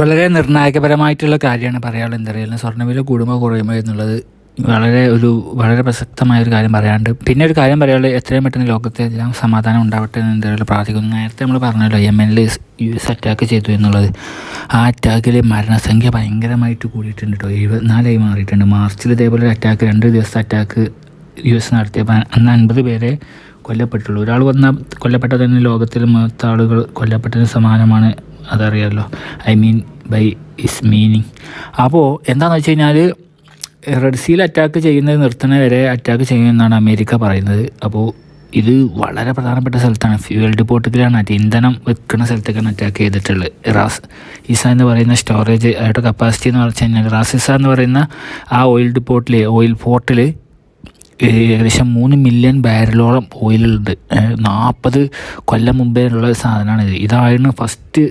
വളരെ നിർണായകപരമായിട്ടുള്ള കാര്യമാണ് പറയാനുള്ളത്. എന്താ പറയുക സ്വർണവില കൂടുമ്പോൾ കുറയുമ്പോൾ എന്നുള്ളത് വളരെ ഒരു വളരെ പ്രസക്തമായ ഒരു കാര്യം പറയാണ്ട് പിന്നെ ഒരു കാര്യം പറയാനുള്ളത് എത്രയും പെട്ടെന്ന് ലോകത്തെ എല്ലാം സമാധാനം ഉണ്ടാവട്ടെ എന്ന് എന്തായാലും പ്രാർത്ഥിക്കുന്നു. നേരത്തെ നമ്മൾ പറഞ്ഞല്ലോ യമനിൽ യു എസ് അറ്റാക്ക് ചെയ്തു എന്നുള്ളത്. ആ അറ്റാക്കിൽ മരണസംഖ്യ ഭയങ്കരമായിട്ട് കൂടിയിട്ടുണ്ട് കേട്ടോ എഴുപത്തിനാലായി മാറിയിട്ടുണ്ട്. മാർച്ചിൽ ഇതേപോലെ ഒരു അറ്റാക്ക് രണ്ട് ദിവസത്തെ അറ്റാക്ക് യു എസ് നടത്തിയപ്പോൾ അന്ന് അൻപത് പേരെ കൊല്ലപ്പെട്ടുള്ളൂ. ഒരാൾ വന്ന കൊല്ലപ്പെട്ടത് തന്നെ ലോകത്തിൽ മൊത്ത ആളുകൾ കൊല്ലപ്പെട്ടതിന് സമാനമാണ് അതറിയാമല്ലോ I mean by is meaning അപ്പോൾ എന്താണെന്ന് വെച്ച് കഴിഞ്ഞാൽ റെഡ് സീൽ അറ്റാക്ക് ചെയ്യുന്നത് നിർത്തുന്ന വരെ അറ്റാക്ക് ചെയ്യുമെന്നാണ് അമേരിക്ക പറയുന്നത്. അപ്പോൾ ഇത് വളരെ പ്രധാനപ്പെട്ട സ്ഥലത്താണ്. ഫ്യൂവൽ ഡിപ്പോട്ടിലാണ് ഇന്ധനം വെക്കുന്ന സ്ഥലത്തേക്കാണ് അറ്റാക്ക് ചെയ്തിട്ടുള്ളത്. റാസ് ഇസ എന്ന് പറയുന്ന സ്റ്റോറേജ് അവരുടെ കപ്പാസിറ്റി എന്ന് പറഞ്ഞു കഴിഞ്ഞാൽ റാസിസ എന്ന് പറയുന്ന ആ ഓയിൽ ഡിപ്പോട്ടിൽ ഓയിൽ പോർട്ടിൽ ഏകദേശം മൂന്ന് മില്യൺ ബാരലോളം ഓയിലുണ്ട് നാൽപ്പത് കൊല്ലം മുമ്പേ ഉള്ള ഒരു സാധനമാണിത് ഇതായിരുന്നു ഫസ്റ്റ്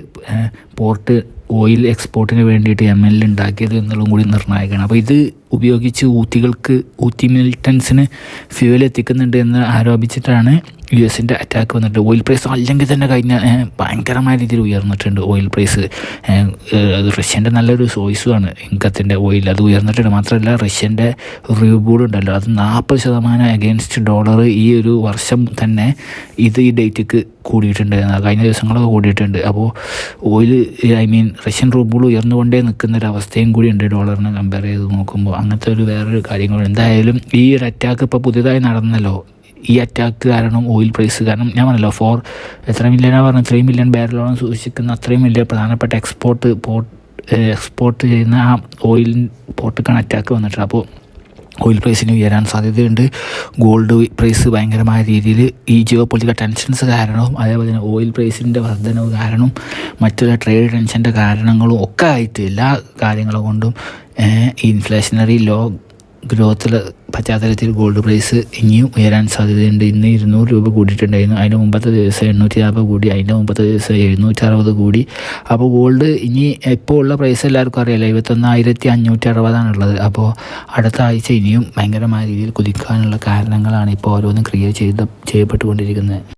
പോർട്ട് ഓയിൽ എക്സ്പോർട്ടിന് വേണ്ടിയിട്ട് എം എൽ ഉണ്ടാക്കിയത് എന്നുള്ളതും കൂടി നിർണായകമാണ്. അപ്പോൾ ഇത് ഉപയോഗിച്ച് ഊത്തികൾക്ക് ഊത്തി മിലിറ്റൻസിന് ഫ്യൂവൽ എത്തിക്കുന്നുണ്ട് എന്ന് ആരോപിച്ചിട്ടാണ് യു എസിന്റെ അറ്റാക്ക് വന്നിട്ട് ഓയിൽ പ്രൈസ് അല്ലെങ്കിൽ തന്നെ കഴിഞ്ഞ ഭയങ്കരമായ രീതിയിൽ ഉയർന്നിട്ടുണ്ട് ഓയിൽ പ്രൈസ് റഷ്യന്റെ നല്ലൊരു സോയ്സുമാണ് ഇൻകത്തിന്റെ ഓയിൽ അത് ഉയർന്നിട്ടുണ്ട്. മാത്രമല്ല റഷ്യന്റെ റിവ്യൂബോർഡ് ഉണ്ടല്ലോ. അത് നാൽപ്പത് ശതമാനം അഗെയിൻസ്റ്റ് ഡോളർ ഈ ഒരു വർഷം തന്നെ ഇത് ഈ ഡേറ്റിക്ക് കൂടിയിട്ടുണ്ട്. കഴിഞ്ഞ ദിവസങ്ങളൊക്കെ കൂടിയിട്ടുണ്ട്. അപ്പോൾ oil I mean Russian rouble ഉയർന്നുകൊണ്ടേ നിൽക്കുന്ന ഒരു അവസ്ഥയും കൂടി ഉണ്ട് ഡോളറിനെ കമ്പയർ ചെയ്ത് നോക്കുമ്പോൾ. അങ്ങനത്തെ ഒരു വേറൊരു കാര്യങ്ങൾ. എന്തായാലും ഈ ഒരു അറ്റാക്ക് ഇപ്പോൾ പുതിയതായി നടന്നല്ലോ. ഈ അറ്റാക്ക് കാരണം ഓയിൽ പ്രൈസ് കാരണം ഞാൻ പറഞ്ഞല്ലോ ഫോർ എത്ര മില്യനാണ് പറഞ്ഞത്? ത്രീ മില്യൺ ബാരലോളം സൂക്ഷിക്കുന്ന അത്രയും വലിയ പ്രധാനപ്പെട്ട എക്സ്പോർട്ട് പോർട്ട് എക്സ്പോർട്ട് ചെയ്യുന്ന ആ ഓയിൽ പോർട്ടിക്കാണ് അറ്റാക്ക് വന്നിട്ട് അപ്പോൾ ഓയിൽ പ്രൈസിന് ഉയരാൻ സാധ്യതയുണ്ട്. ഗോൾഡ് പ്രൈസ് ഭയങ്കരമായ രീതിയിൽ ഈ ജിയോ പൊളിറ്റിക്കൽ ടെൻഷൻസ് കാരണവും അതേപോലെ തന്നെ ഓയിൽ പ്രൈസിന്റെ വർധനവ് കാരണവും മറ്റുള്ള ട്രേഡ് ടെൻഷന്റെ കാരണങ്ങളും ഒക്കെ ആയിട്ട് എല്ലാ കാര്യങ്ങളും കൊണ്ടും ഇൻഫ്ലേഷനറി ലോ ഗ്രോത്തിൽ പശ്ചാത്തലത്തിൽ ഗോൾഡ് പ്രൈസ് ഇനിയും ഉയരാൻ സാധ്യതയുണ്ട്. ഇന്ന് ഇരുന്നൂറ് രൂപ കൂടിയിട്ടുണ്ടായിരുന്നു. അതിന്റെ മുമ്പത്തെ ദിവസം എണ്ണൂറ്റി നാൽപ്പത് കൂടി അതിന്റെ മുമ്പത്തെ ദിവസം എഴുന്നൂറ്റി അറുപത് കൂടി. അപ്പോൾ ഗോൾഡ് ഇനി ഇപ്പോൾ ഉള്ള പ്രൈസ് എല്ലാവർക്കും അറിയാലോ? ഇരുപത്തൊന്നായിരത്തി അഞ്ഞൂറ്റി അറുപതാണുള്ളത് അപ്പോൾ അടുത്ത ആഴ്ച ഇനിയും ഭയങ്കരമായ രീതിയിൽ കുതിക്കാനുള്ള കാരണങ്ങളാണ് ഇപ്പോൾ ഓരോന്നും ക്രിയേറ്റ് ചെയ്ത് ചെയ്യപ്പെട്ടുകൊണ്ടിരിക്കുന്നത്.